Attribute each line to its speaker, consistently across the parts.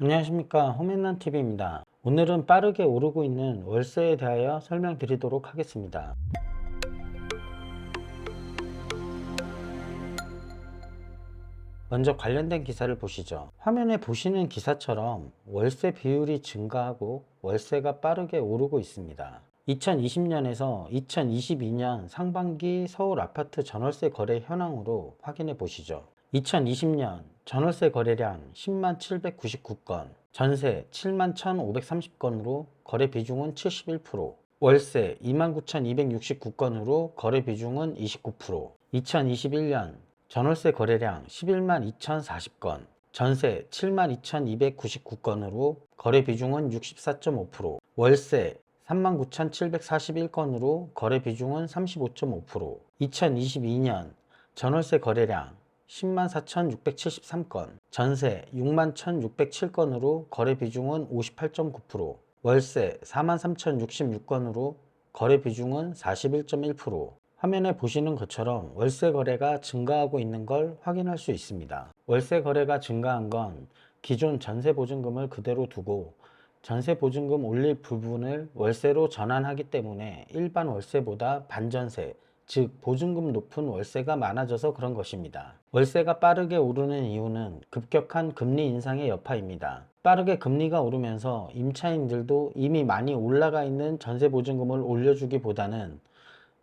Speaker 1: 안녕하십니까 홈앤런TV입니다. 오늘은 빠르게 오르고 있는 월세에 대하여 설명드리도록 하겠습니다. 먼저 관련된 기사를 보시죠. 화면에 보시는 기사처럼 월세 비율이 증가하고 월세가 빠르게 오르고 있습니다. 2020년에서 2022년 상반기 서울 아파트 전월세 거래 현황으로 확인해 보시죠. 2020년 전월세 거래량 10만 799건, 전세 7만 1,530건으로 거래 비중은 71%, 월세 29,269건으로 거래 비중은 29%, 2021년 전월세 거래량 11만 2,040건, 전세 7만 2,299건으로 거래 비중은 64.5%, 월세 39,741건으로 거래 비중은 35.5%, 2022년 전월세 거래량 10만 4,673건, 전세 6만 1,607건으로 거래 비중은 58.9%, 월세 4만 3,066건으로 거래 비중은 41.1%, 화면에 보시는 것처럼 월세 거래가 증가하고 있는 걸 확인할 수 있습니다. 월세 거래가 증가한 건 기존 전세 보증금을 그대로 두고 전세 보증금 올릴 부분을 월세로 전환하기 때문에 일반 월세보다 반전세, 즉 보증금 높은 월세가 많아져서 그런 것입니다. 월세가 빠르게 오르는 이유는 급격한 금리 인상의 여파입니다. 빠르게 금리가 오르면서 임차인들도 이미 많이 올라가 있는 전세 보증금을 올려주기보다는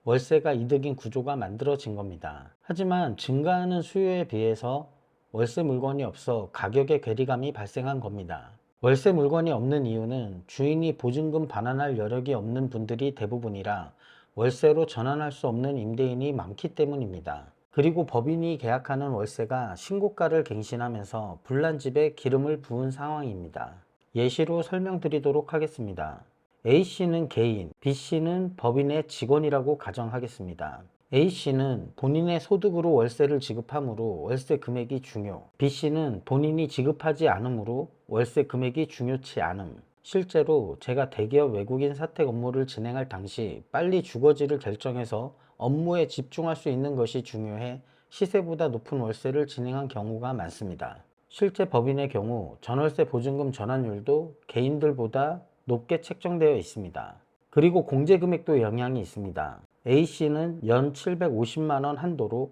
Speaker 1: 월세가 이득인 구조가 만들어진 겁니다. 하지만 증가하는 수요에 비해서 월세 물건이 없어 가격의 괴리감이 발생한 겁니다. 월세 물건이 없는 이유는 주인이 보증금 반환할 여력이 없는 분들이 대부분이라 월세로 전환할 수 없는 임대인이 많기 때문입니다. 그리고 법인이 계약하는 월세가 신고가를 갱신하면서 불난 집에 기름을 부은 상황입니다. 예시로 설명드리도록 하겠습니다. A씨는 개인, B씨는 법인의 직원이라고 가정하겠습니다. A씨는 본인의 소득으로 월세를 지급하므로 월세 금액이 중요. B씨는 본인이 지급하지 않으므로 월세 금액이 중요치 않음. 실제로 제가 대기업 외국인 사택 업무를 진행할 당시 빨리 주거지를 결정해서 업무에 집중할 수 있는 것이 중요해 시세보다 높은 월세를 진행한 경우가 많습니다. 실제 법인의 경우 전월세 보증금 전환율도 개인들보다 높게 책정되어 있습니다. 그리고 공제 금액도 영향이 있습니다. A씨는 연 750만원 한도로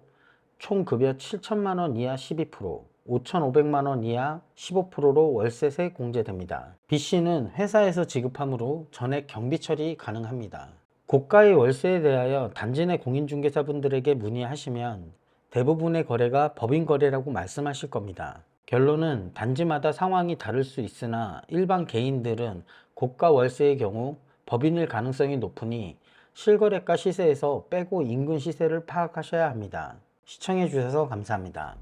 Speaker 1: 총 급여 7천만원 이하 12%, 5,500만 원 이하 15%로 월세세 공제됩니다. B씨는 회사에서 지급하므로 전액 경비 처리 가능합니다. 고가의 월세에 대하여 단지 내 공인중개사분들에게 문의하시면 대부분의 거래가 법인 거래라고 말씀하실 겁니다. 결론은 단지마다 상황이 다를 수 있으나 일반 개인들은 고가 월세의 경우 법인일 가능성이 높으니 실거래가 시세에서 빼고 인근 시세를 파악하셔야 합니다. 시청해 주셔서 감사합니다.